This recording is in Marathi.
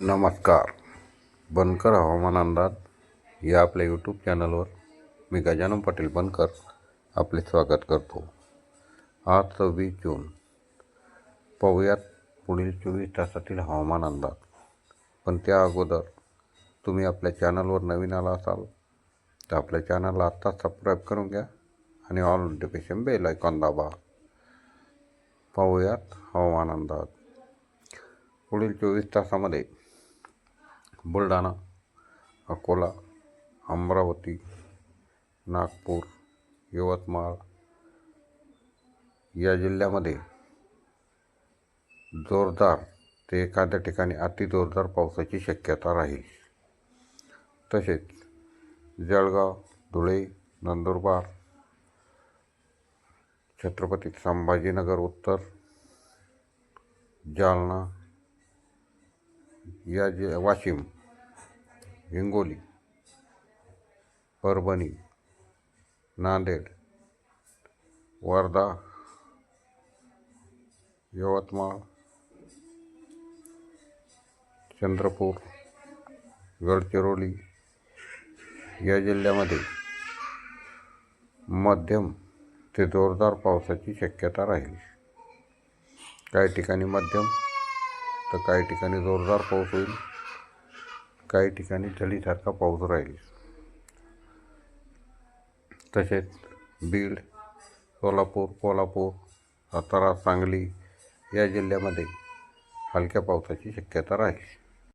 नमस्कार. बनकर हवामान अंदाज या आपल्या यूट्यूब चॅनलवर मी गजानन पाटील बनकर आपले स्वागत करतो. आज सव्वीस जून. पाहूयात पुढील चोवीस तासातील हवामान अंदाज. पण त्या अगोदर तुम्ही आपल्या चॅनलवर नवीन आला असाल तर आपल्या चॅनलला आत्ताच सबस्क्राईब करून घ्या आणि ऑल नोटिफिकेशन बेल ऐकॉन दाबा. पाहूयात हवामान अंदाज. पुढील चोवीस तासामध्ये बुलढाणा अकोला अमरावती नागपूर यवतमाळ या जिल्ह्यामध्ये जोरदार ते एखाद्या ठिकाणी अतिजोरदार पावसाची शक्यता राहील. तसेच जळगाव धुळे नंदुरबार छत्रपती संभाजीनगर उत्तर जालना या जे वाशिम हिंगोली परभणी नांदेड वर्धा यवतमाळ चंद्रपूर गडचिरोली या जिल्ह्यामध्ये मध्यम ते जोरदार पावसाची शक्यता राहील. काही ठिकाणी मध्यम तर काही ठिकाणी जोरदार पाऊस होईल. काही ठिकाणी झडीसारखा पाऊस राहील. तसेच बीड सोलापूर कोल्हापूर सातारा सांगली या जिल्ह्यामध्ये हलक्या पावसाची शक्यता राहील.